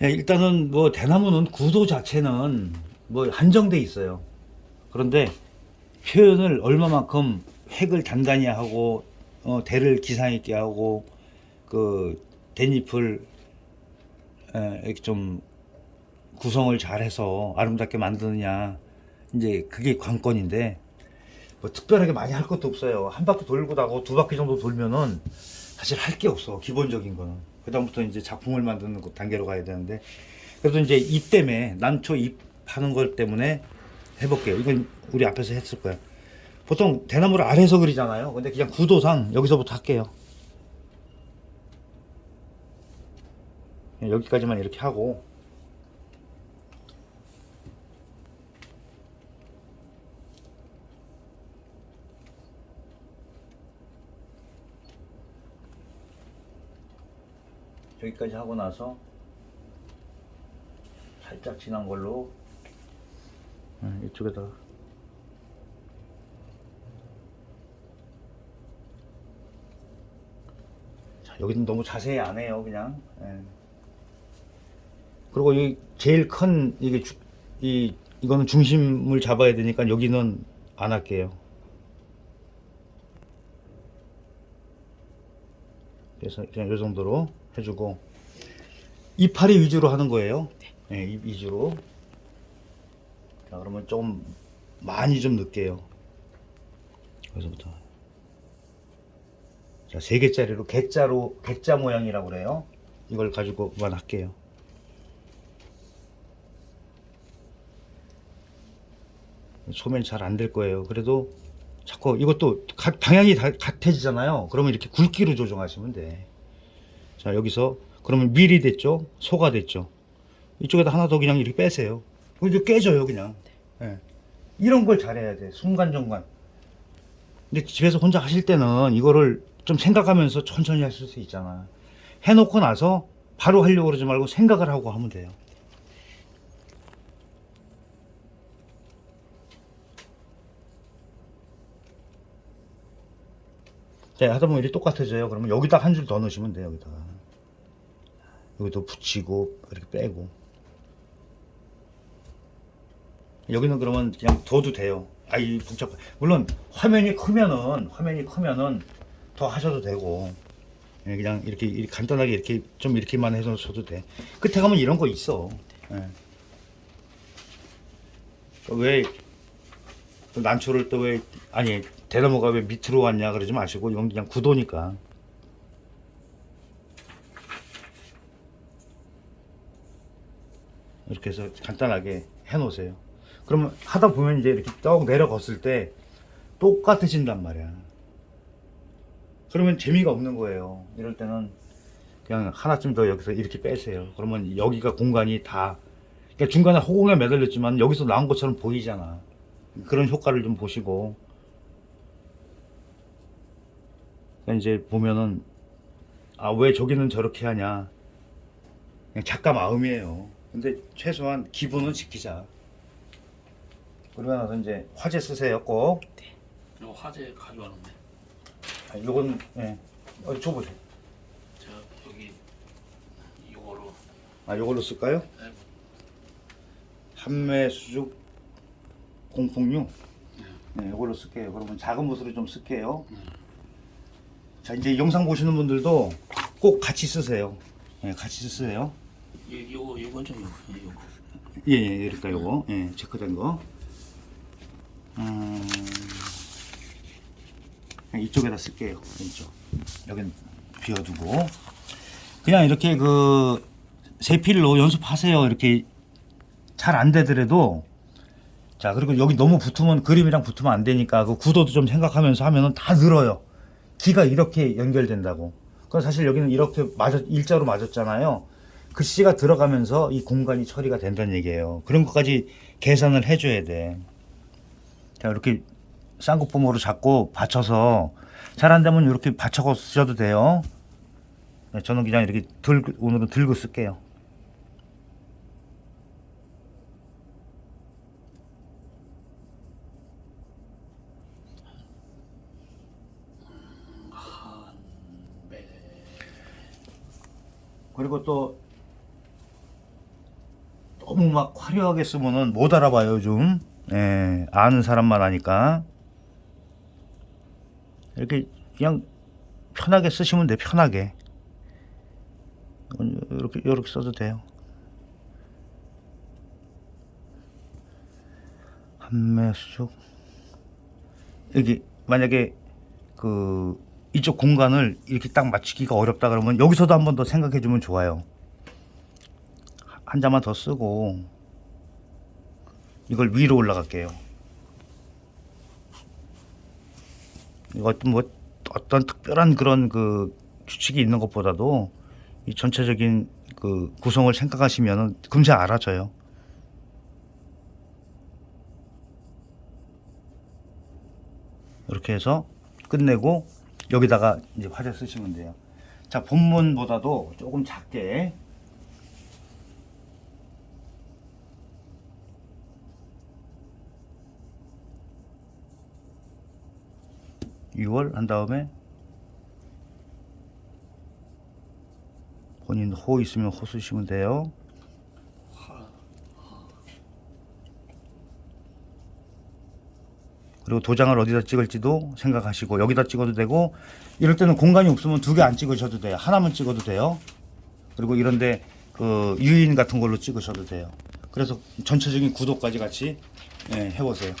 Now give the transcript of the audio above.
예, 일단은 뭐 대나무는 구도 자체는 뭐 한정돼 있어요. 그런데 표현을 얼마만큼 획을 단단히 하고 어, 대를 기상 있게 하고 그 댄잎을 에, 좀 구성을 잘해서 아름답게 만드느냐 이제 그게 관건인데 뭐 특별하게 많이 할 것도 없어요. 한 바퀴 돌고 나고 두 바퀴 정도 돌면은 사실 할 게 없어 기본적인 거는 그다음부터 이제 작품을 만드는 그 단계로 가야 되는데 그래서 이제 이 때문에 난초 잎 하는 걸 때문에 해볼게요. 이건 우리 앞에서 했을 거야. 보통 대나무를 아래에서 그리잖아요. 근데 그냥 구도상 여기서부터 할게요. 여기까지만 이렇게 하고 여기까지 하고 나서 살짝 진한 걸로 네, 이쪽에다가. 자, 여기는 너무 자세히 안 해요 그냥. 예. 그리고 이 제일 큰 이게 주- 이 이거는 중심을 잡아야 되니까 여기는 안 할게요 그래서 그냥 이 정도로 해주고 이파리 위주로 하는 거예요. 네, 이 위주로. 자, 그러면 좀 많이 좀 넣을게요. 여기서부터. 자, 세 개짜리로 개자로 개자 모양이라고 그래요. 이걸 가지고만 할게요. 소면 잘 안 될 거예요. 그래도 자꾸 이것도 각 방향이 다 같아지잖아요. 그러면 이렇게 굵기로 조정하시면 돼. 자 여기서 그러면 밀이 됐죠? 소가 됐죠? 이쪽에다 하나 더 그냥 이렇게 빼세요. 그럼 이제 깨져요 그냥. 예. 이런 걸 잘해야 돼 순간정간. 근데 집에서 혼자 하실 때는 이거를 좀 생각하면서 천천히 하실 수 있잖아. 해놓고 나서 바로 하려고 그러지 말고 생각을 하고 하면 돼요 자 하다 보면 이렇게 똑같아져요. 그러면 여기다 한 줄 더 넣으시면 돼요 여기다가 여기도 붙이고 이렇게 빼고. 여기는 그러면 그냥 둬도 돼요. 아이 복잡 물론 화면이 크면은 화면이 크면은 더 하셔도 되고. 예, 그냥 이렇게, 이렇게 간단하게 이렇게 좀 이렇게만 해서 줘도 돼. 끝에 가면 이런 거 있어. 예. 왜또 난초를 또 왜 아니 대나무가 왜 밑으로 왔냐 그러지 마시고 이건 그냥 구도니까 이렇게 해서 간단하게 해 놓으세요. 그러면 하다 보면 이제 이렇게 떡 내려갔을 때 똑같아진단 말이야. 그러면 재미가 없는 거예요. 이럴 때는 그냥 하나쯤 더 여기서 이렇게 빼세요. 그러면 여기가 공간이 다 그러니까 중간에 허공에 매달렸지만 여기서 나온 것처럼 보이잖아. 그런 효과를 좀 보시고 그러니까 이제 보면은 아 왜 저기는 저렇게 하냐 그냥 작가 마음이에요. 근데 최소한 기본은 지키자. 그러고 나서 이제 화재 쓰세요 꼭. 이거 화재 가져왔는데 아, 요건 예. 어디 줘보세요. 제가 여기 이거로 아 요걸로 쓸까요? 네. 한매 수죽 공풍류. 네, 요걸로 쓸게요. 그러면 작은 붓으로 좀 쓸게요. 자 이제 영상 보시는 분들도 꼭 같이 쓰세요. 예, 같이 쓰세요. 이 요거 요건 좀 요거 요거 예, 예, 이럴까 요거. 예, 체크된 거. 음, 그냥 이쪽에다 쓸게요. 이쪽. 여긴 비워두고. 그냥 이렇게 그 세필로 연습하세요. 이렇게 잘 안 되더라도 자 그리고 여기 너무 붙으면 그림이랑 붙으면 안 되니까 그 구도도 좀 생각하면서 하면은 다 늘어요. 기가 이렇게 연결된다고. 그 사실 여기는 이렇게 맞아 일자로 맞았잖아요. 글씨가 들어가면서 이 공간이 처리가 된다는 얘기예요. 그런 것까지 계산을 해줘야 돼. 자, 이렇게 쌍꺼풀으로 잡고 받쳐서 잘 안 되면 이렇게 받쳐서 쓰셔도 돼요. 네, 저는 그냥 이렇게 들 오늘은 들고 쓸게요. 그리고 또 너무 막 화려하게 쓰면은 못 알아봐요 요즘. 예, 아는 사람만 아니까. 이렇게 그냥 편하게 쓰시면 돼 편하게. 이렇게 이렇게 써도 돼요. 한매숙 여기 만약에 그 이쪽 공간을 이렇게 딱 맞추기가 어렵다 그러면 여기서도 한 번 더 생각해 주면 좋아요. 한 자만 더 쓰고 이걸 위로 올라갈게요. 어떤 뭐 어떤 특별한 그런 그 규칙이 있는 것보다도 이 전체적인 그 구성을 생각하시면은 금세 알아져요. 이렇게 해서 끝내고 여기다가 이제 화재 쓰시면 돼요. 자, 본문보다도 조금 작게 6월 한 다음에 본인 호 있으면 호 쓰시면 돼요. 그리고 도장을 어디다 찍을지도 생각하시고 여기다 찍어도 되고 이럴 때는 공간이 없으면 두 개 안 찍으셔도 돼요. 하나만 찍어도 돼요. 그리고 이런데 그 유인 같은 걸로 찍으셔도 돼요. 그래서 전체적인 구도까지 같이 예, 해보세요.